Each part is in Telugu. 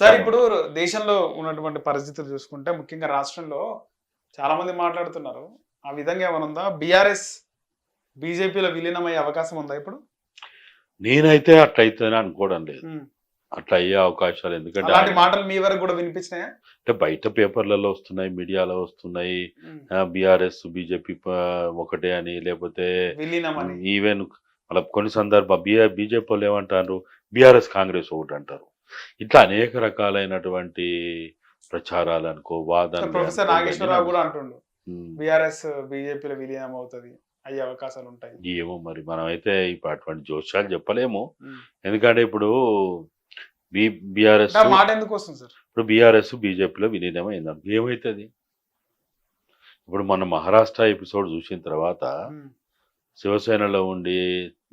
సార్ ఇప్పుడు దేశంలో ఉన్నటువంటి పరిస్థితులు చూసుకుంటే ముఖ్యంగా రాష్ట్రంలో చాలా మంది మాట్లాడుతున్నారు. ఆ విధంగా ఏమైనా ఉందా? బీఆర్ఎస్ బీజేపీలో విలీనమయ్యే అవకాశం ఉందా ఇప్పుడు? నేనైతే అట్లా అవుతుందని అనుకోవడం లేదు. అట్లా అయ్యే అవకాశాలు ఎందుకంటే అలాంటి మాటలు మీ వరకు కూడా వినిపించినాయా? అంటే బయట పేపర్లలో వస్తున్నాయి మీడియాలో వస్తున్నాయి. బీఆర్ఎస్ బీజేపీ ఒకటే అని లేకపోతే ఈవెన్ మళ్ళీ కొన్ని సందర్భ బీజేపీ వాళ్ళు ఏమంటారు? బీఆర్ఎస్ కాంగ్రెస్ ఒకటి అంటారు. ఇట్లా అనేక రకాలైనటువంటి ప్రచారాలు అనుకో వాదనలు ప్రొఫెసర్ నాగేశ్వరరావు కూడా అంటుండు. బీఆర్ఎస్ బీజేపీలో విలీనం అవుతుంది అయ్యే అవకాశాలు ఉంటాయి. ఏమో మరి మనం అయితే ఇప్పుడు అటువంటి జోష్యాలు చెప్పలేము. ఎందుకంటే ఇప్పుడు బీఆర్ఎస్ మాట ఎందుకు వస్తుంది సార్? ఇప్పుడు బీఆర్ఎస్ బీజేపీలో విలీనం అయిందాం ఏమవుతుంది ఇప్పుడు మన మహారాష్ట్ర ఎపిసోడ్ చూసిన తర్వాత. శివసేనలో ఉండి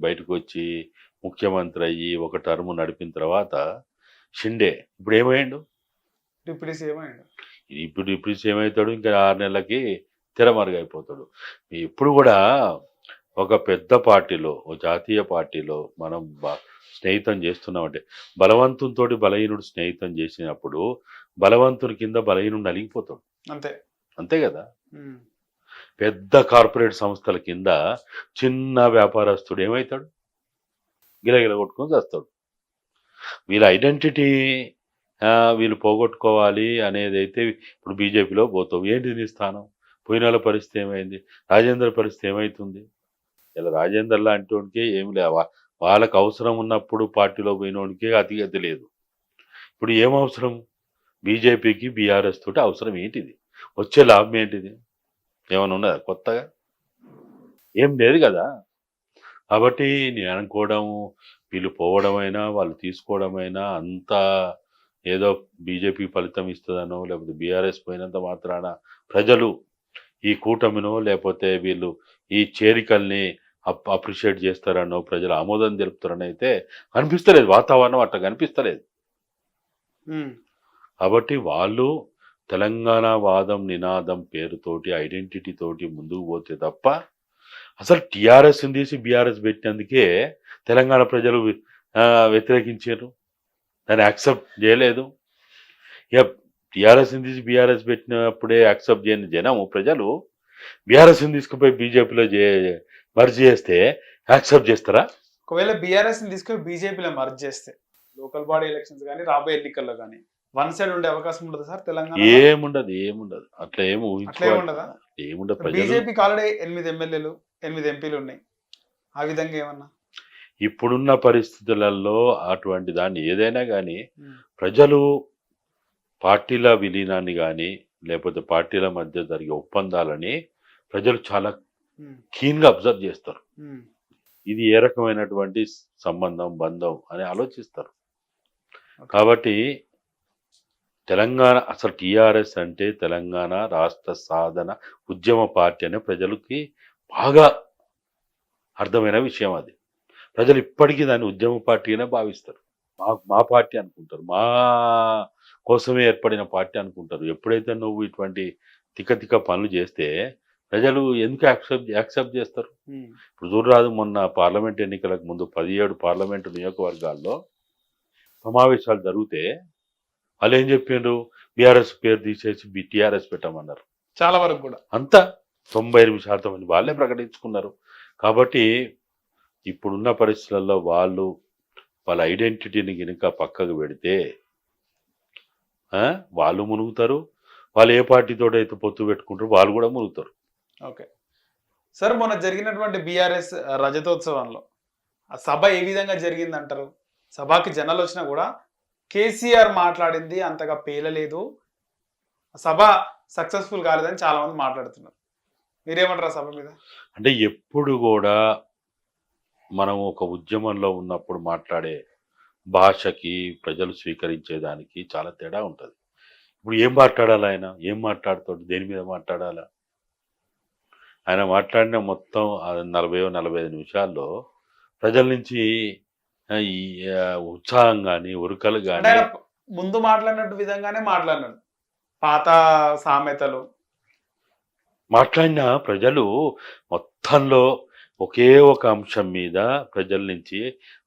బయటకు వచ్చి ముఖ్యమంత్రి అయ్యి ఒక టర్మ్ నడిపిన తర్వాత షిండే. ఇప్పుడు ఏమైండు డిప్యూటీ సీఎం అయ్యిండు. ఇప్పుడు ఇప్పుడు ఏమవుతాడు ఇంకా ఆరు నెలలకి తెరమరుగైపోతాడు. ఇప్పుడు కూడా ఒక పెద్ద పార్టీలో ఒక జాతీయ పార్టీలో మనం స్నేహితం చేస్తున్నామంటే బలవంతునితో బలహీనుడు స్నేహితం చేసినప్పుడు బలవంతుని కింద బలహీనుడు నలిగిపోతాడు. అంతే. అంతే కదా. పెద్ద కార్పొరేట్ సంస్థల కింద చిన్న వ్యాపారస్తుడు ఏమవుతాడు? గిలగిల కొట్టుకొని చేస్తాడు. వీళ్ళ ఐడెంటిటీ వీళ్ళు పోగొట్టుకోవాలి అనేది అయితే ఇప్పుడు బీజేపీలో పోతావు. ఏంటి నీ స్థానం? పోయిన పరిస్థితి ఏమైంది? రాజేంద్ర పరిస్థితి ఏమవుతుంది ఇలా రాజేందర్ లాంటి ఏమి లేవా. వాళ్ళకు అవసరం ఉన్నప్పుడు పార్టీలో పోయినోడికి అతిగతి లేదు. ఇప్పుడు ఏం అవసరం? బీజేపీకి బీఆర్ఎస్ తోటి అవసరం ఏంటిది? వచ్చే లాభం ఏంటిది? ఏమైనా ఉన్నదా కొత్తగా? ఏం లేదు కదా. కాబట్టి నేను అనుకోవడం వీళ్ళు పోవడమైనా వాళ్ళు తీసుకోవడమైనా అంతా ఏదో బీజేపీ ఫలితం ఇస్తుందనో లేకపోతే బీఆర్ఎస్ పోయినంత మాత్రాన ప్రజలు ఈ కూటమినో లేకపోతే వీళ్ళు ఈ చేరికల్ని అప్ అప్రిషియేట్ చేస్తారనో ప్రజలు ఆమోదం తెలుపుతారని అయితే కనిపిస్తలేదు వాతావరణం అట్లా కనిపిస్తలేదు. కాబట్టి వాళ్ళు తెలంగాణ వాదం నినాదం పేరుతోటి ఐడెంటిటీ తోటి ముందుకు పోతే తప్ప అసలు టీఆర్ఎస్ తీసి బీఆర్ఎస్ పెట్టినందుకే తెలంగాణ ప్రజలు వ్యతిరేకించారు. దాన్ని యాక్సెప్ట్ చేయలేదు. ఇక టీఆర్ఎస్ తీసి బీఆర్ఎస్ పెట్టినప్పుడే యాక్సెప్ట్ చేయని జనం ప్రజలు బీఆర్ఎస్ తీసుకుపోయి బీజేపీలో చే మర్జీ చేస్తే యాక్సెప్ట్ చేస్తారా? ఒకవేళ బీఆర్ఎస్ తీసుకుని బీజేపీలో మర్జ్ చేస్తే లోకల్ బాడీ ఎలక్షన్స్ కానీ రాబోయే ఎన్నికల్లో కానీ వన్ సైడ్ ఉండే అవకాశం ఉండదు సార్ తెలంగాణ ఏముండదు ఏముండదు అట్లా ఏమి ఊహించుకోవాలి ఏముండదా? బీజేపీకి ఆల్రెడీ ఎనిమిది ఎమ్మెల్యేలు ఎనిమిది ఎంపీలు ఉన్నాయి ఆ విధంగా ఏమన్నా ఇప్పుడున్న పరిస్థితులలో అటువంటి దాన్ని ఏదైనా కానీ. ప్రజలు పార్టీల విలీనాన్ని కానీ లేకపోతే పార్టీల మధ్య జరిగే ఒప్పందాలని ప్రజలు చాలా ఉమ్. keen గా అబ్జర్వ్ చేస్తారు. ఇది ఏ రకమైనటువంటి సంబంధం బంధం అని ఆలోచిస్తారు. కాబట్టి తెలంగాణ అసలు టీఆర్ఎస్ అంటే తెలంగాణ రాష్ట్ర సాధన ఉద్యమ పార్టీ అనే ప్రజలకి బాగా అర్థమైన విషయం అది. ప్రజలు ఇప్పటికీ దాన్ని ఉద్యమ పార్టీనే భావిస్తారు. మా మా పార్టీ అనుకుంటారు. మా కోసమే ఏర్పడిన పార్టీ అనుకుంటారు. ఎప్పుడైతే నువ్వు ఇటువంటి తిక్క తిక్క పనులు చేస్తే ప్రజలు ఎందుకు యాక్సెప్ట్ యాక్సెప్ట్ చేస్తారు. ఇప్పుడు చూడరాదు మొన్న పార్లమెంట్ ఎన్నికలకు ముందు పదిహేడు పార్లమెంటు నియోజకవర్గాల్లో సమావేశాలు జరిగితే వాళ్ళు ఏం చెప్పిండ్రు? బీఆర్ఎస్ పేరు తీసేసి బి టీఆర్ఎస్ పెట్టమన్నారు. చాలా వరకు కూడా. అంతా తొంభై ఎనిమిది శాతం మంది వాళ్ళే ప్రకటించుకున్నారు. కాబట్టి ఇప్పుడున్న పరిస్థితులలో వాళ్ళు వాళ్ళ ఐడెంటిటీని కనుక పక్కకు పెడితే వాళ్ళు మునుగుతారు. వాళ్ళు ఏ పార్టీతో అయితే పొత్తు పెట్టుకుంటారో వాళ్ళు కూడా మునుగుతారు. ఓకే. సార్ మొన్న జరిగినటువంటి బీఆర్ఎస్ రజతోత్సవంలో ఆ సభ ఏ విధంగా జరిగింది అంటారు సభకి జనాలు వచ్చినా కూడా కేసీఆర్ మాట్లాడింది అంతగా పేలలేదు. సభ సక్సెస్ఫుల్ కాలేదని చాలా మంది మాట్లాడుతున్నారు. మీరేమంటారు సభ మీద? అంటే ఎప్పుడు కూడా మనం ఒక ఉద్యమంలో ఉన్నప్పుడు మాట్లాడే భాషకి ప్రజలు స్వీకరించేదానికి చాలా తేడా ఉంటుంది. ఇప్పుడు ఏం మాట్లాడాలి ఆయన? ఏం మాట్లాడుతాడు? దేని మీద మాట్లాడాలా? ఆయన మాట్లాడిన మొత్తం నలభై నలభై ఐదు నిమిషాల్లో ప్రజల నుంచి ఈ ఉత్సాహం కానీ ఉరుకలు కానీ ముందు మాట్లాడినట్టు విధంగానే మాట్లాడినాడు పాత సామెతలు మాట్లాడిన ప్రజలు మొత్తంలో ఒకే ఒక అంశం మీద ప్రజల నుంచి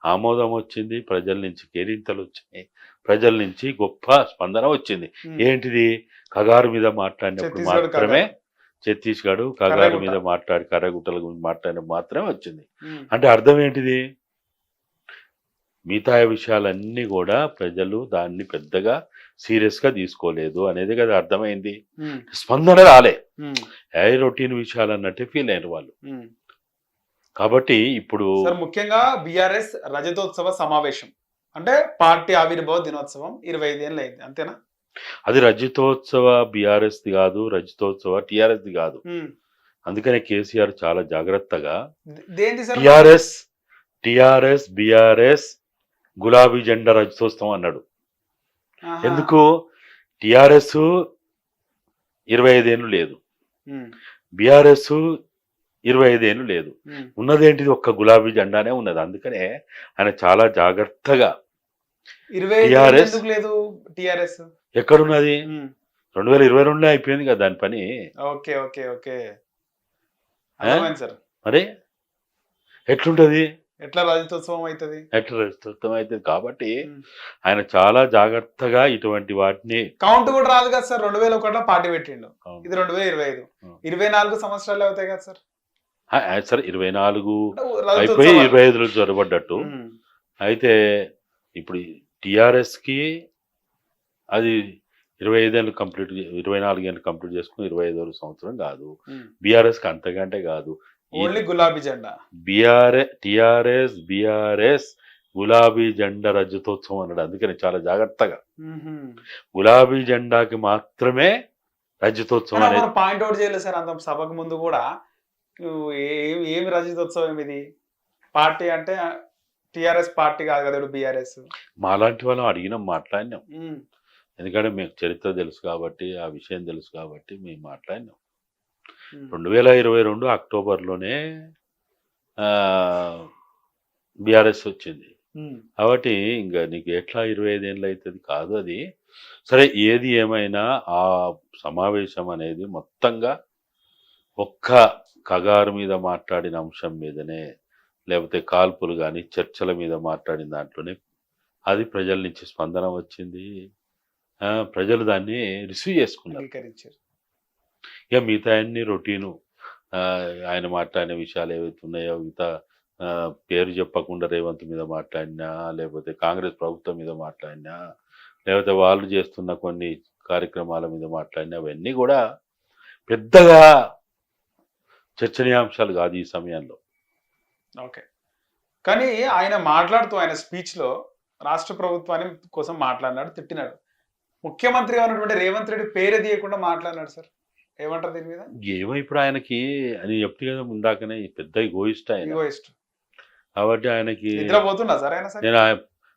ఆమోదం వచ్చింది ప్రజల నుంచి కేరింతలు వచ్చాయి ప్రజల నుంచి గొప్ప స్పందన వచ్చింది. ఏంటిది కగారు మీద మాట్లాడినప్పుడు మాత్రమే. ఛత్తీస్గఢ్ కగారు. మీద మాట్లాడి కర్రగుట్టల గురించి మాట్లాడినప్పుడు మాత్రమే వచ్చింది. అంటే అర్థం ఏంటిది మిగతా విషయాలన్నీ కూడా ప్రజలు దాన్ని పెద్దగా సీరియస్గా తీసుకోలేదు అనేది కదా అర్థమైంది. స్పందన రాలే. ఏ రొటీన్ విషయాలు అన్నట్టే ఫీల్ అయిన వాళ్ళు. కాబట్టి ఇప్పుడు ముఖ్యంగా బిఆర్ఎస్ రజతోత్సవ సమావేశం అంటే పార్టీ ఆవిర్భావ దినోత్సవం ఇరవై ఐదేళ్ళు అయింది అంతేనా అది రజతోత్సవ బీఆర్ఎస్ ది కాదు రజతోత్సవ టిఆర్ఎస్ ది కాదు. అందుకనే కేసీఆర్ చాలా జాగ్రత్తగా టిఆర్ఎస్ టిఆర్ఎస్ బిఆర్ఎస్ గులాబీ జెండా రజతోత్సవం అన్నాడు. ఎందుకు? టిఆర్ఎస్ ఇరవై ఐదేళ్ళు లేదు. బీఆర్ఎస్ ఇరవై ఐదేళ్ళు లేదు. ఉన్నదేంటిది? ఒక్క గులాబీ జెండానే ఉన్నది. అందుకనే ఆయన చాలా జాగ్రత్తగా లేదు టిఆర్ఎస్? ఎక్కడున్నది? రెండు వేల ఇరవై రెండులో అయిపోయింది కదా దాని పని. Okay okay okay. మరి ఎట్లుంటది? ఎట్లా రజతోత్సవం అవుతుంది ఎట్లా రజతోత్సవం అవుతుంది కాబట్టి. ఆయన చాలా జాగ్రత్తగా ఇటువంటి వాటిని కౌంట్ కూడా రాదు కదా సార్ రెండు వేల ఒకటిలో పార్టీ పెట్టిండు. ఇది రెండు వేల ఇరవై ఐదు. ఇరవై నాలుగు సంవత్సరాలు అవుతాయి కదా సార్ సరే ఇరవై నాలుగు. అయిపోయి ఇరవై ఐదులో జరబడ్డట్టు. అయితే ఇప్పుడు టిఆర్ఎస్కి అది ఇరవై ఐదేళ్ళు కంప్లీట్ ఇరవై నాలుగేళ్ళు కంప్లీట్ చేసుకుని ఇరవై ఐదో సంవత్సరం కాదు ఉమ్. బీఆర్ఎస్కి అంతకంటే కాదు ఓన్లీ గులాబీ జెండా. బీఆర్ఎస్ టిఆర్ఎస్ బీఆర్ఎస్ గులాబీ జెండా రజతోత్సవం అన్నాడు. అందుకని చాలా జాగ్రత్తగా. గులాబీ జెండాకి మాత్రమే రజతోత్సవం అనేది పాయింట్ అవుట్ చేయలేదు సార్. అంత సభకు ముందు కూడా ఏమి రజతోత్సవం ఇది? పార్టీ అంటే టిఆర్ఎస్ పార్టీ కాదు కదా బీఆర్ఎస్. మాలాంటి వాళ్ళం అడిగినాం మాట్లాడినాం. ఎందుకంటే మీకు చరిత్ర తెలుసు కాబట్టి ఆ విషయం తెలుసు కాబట్టి మేము మాట్లాడినాం. రెండు వేల ఇరవై రెండు అక్టోబర్లోనే బీఆర్ఎస్ వచ్చింది. కాబట్టి ఇంకా నీకు ఎట్లా ఇరవై ఐదేళ్ళు అవుతుంది కాదు అది. సరే ఏది ఏమైనా ఆ సమావేశం అనేది మొత్తంగా ఒక్క కగారు మీద మాట్లాడిన అంశం మీదనే లేకపోతే కాల్పులు కానీ చర్చల మీద మాట్లాడిన దాంట్లోనే అది ప్రజల నుంచి స్పందన వచ్చింది. ఆ, ప్రజలు దాన్ని రిసీవ్ చేసుకున్నారు. ఇక మిగతా అన్ని రొటీను ఆయన మాట్లాడిన విషయాలు ఏవైతే ఉన్నాయో మిగతా పేరు చెప్పకుండా రేవంత్ మీద మాట్లాడినా లేకపోతే కాంగ్రెస్ ప్రభుత్వం మీద మాట్లాడినా లేకపోతే వాళ్ళు చేస్తున్న కొన్ని కార్యక్రమాల మీద మాట్లాడినా అవన్నీ కూడా పెద్దగా చర్చనీయాంశాలు కాదు ఈ సమయంలో. ఓకే. కానీ ఆయన మాట్లాడుతూ ఆయన స్పీచ్లో రాష్ట్ర ప్రభుత్వాన్ని కోసం మాట్లాడినాడు తిట్టినాడు. ముఖ్యమంత్రిగా ఉన్నటువంటి రేవంత్ రెడ్డి పేరు తీయకుండా మాట్లాడినాడు సార్. ఏమంటారు దీని మీద? ఏమో ఇప్పుడు ఆయనకి అని చెప్తే కదా ముందాకనే పెద్ద గోయిస్ట్ ఆయన. ఈగోయిస్ట్ కాబట్టి ఆయనకి నిద్రపోతున్నా సార్ ఆయన సార్? నేను ఆ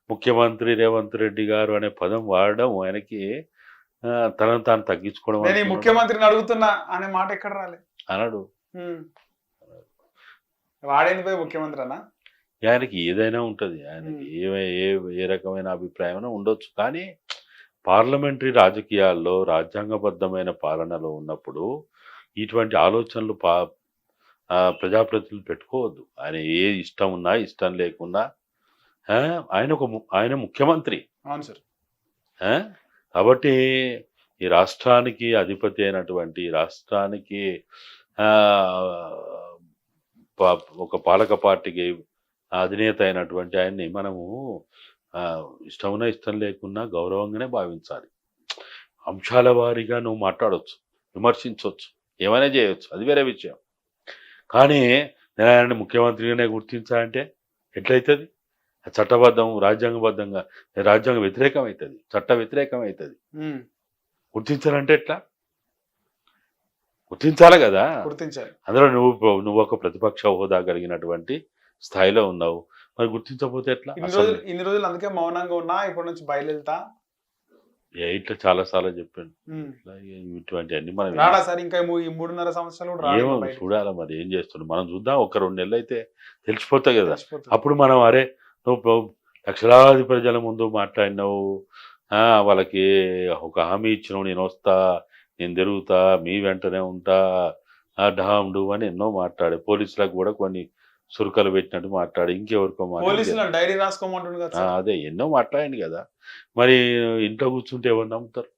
ముఖ్యమంత్రి రేవంత్ రెడ్డి గారు అనే పదం వాడడం ఆయనకి ఆ, తనను తాను తగ్గించుకోవడం నేను ఈ అనుకున్నాడు. ముఖ్యమంత్రిని అడుగుతున్నా అనే మాట ఎక్కడ రాలే? అనడు. హ్మ్. వాడేంది పోయి ముఖ్యమంత్రి అన్న ఆయనకి ఏదైనా ఉంటది. ఆయనకి ఏ ఏ రకమైన అభిప్రాయం ఉండొచ్చు. కానీ పార్లమెంటరీ రాజకీయాల్లో రాజ్యాంగబద్ధమైన పాలనలో ఉన్నప్పుడు ఇటువంటి ఆలోచనలు పా ప్రజాప్రతినిధులు పెట్టుకోవద్దు ఆయన ఏ ఇష్టం ఉన్నా ఇష్టం లేకున్నా ఆయన ఒక ఆయన ముఖ్యమంత్రి అవును సార్? కాబట్టి ఈ రాష్ట్రానికి అధిపతి అయినటువంటి రాష్ట్రానికి ఒక పాలక పార్టీకి అధినేత అయినటువంటి ఆయన్ని మనము ఆ, ఇష్టం లేకున్నా గౌరవంగానే భావించాలి. అంశాల వారీగా నువ్వు మాట్లాడవచ్చు విమర్శించవచ్చు ఏమైనా చేయొచ్చు అది వేరే విషయం. కానీ నేను ఆయనని ముఖ్యమంత్రిగానే గుర్తించాలంటే ఎట్లయితుంది? చట్టబద్ధం రాజ్యాంగబద్ధంగా రాజ్యాంగ వ్యతిరేకం అవుతుంది చట్ట వ్యతిరేకం అవుతుంది. గుర్తించాలంటే ఎట్లా? గుర్తించాలి కదా? గుర్తించాలి. అందులో నువ్వు నువ్వు ఒక ప్రతిపక్ష హోదా కలిగినటువంటి స్థాయిలో ఉన్నావు. మరి గుర్తించకపోతే ఎట్లా? ఇన్ని రోజులు అందుకే మౌనంగా ఉన్నా ఇప్పటి నుంచి బయలుదేరుతా. ఏ ఇట్లా చాలా సార్లు చెప్పాను. ఇటువంటి అన్ని మనం రాడా సార్? ఇంకా ఈ మూడున్నర సంవత్సరాలు ఏమో. చూడాలి మరి ఏం చేస్తున్నాడు మనం చూద్దాం ఒక రెండు నెలలు అయితే తెలిసిపోతాయి కదా. అప్పుడు మనం అరే నువ్వు లక్షలాది ప్రజల ముందు మాట్లాడినావు. ఆ, వాళ్ళకి ఒక హామీ ఇచ్చినావు నేను వస్తా నేను తిరుగుతా మీ వెంటనే ఉంటా. డామ్ డూ అని ఎన్నో మాట్లాడే పోలీసులకు కూడా కొన్ని సురకలు పెట్టినట్టు మాట్లాడి ఇంకెవరికో డైరీ రాసుకోమంటుండు. అదే ఎన్నో మాట్లాడండి కదా మరి ఇంట్లో కూర్చుంటే ఎవరు నమ్ముతారు.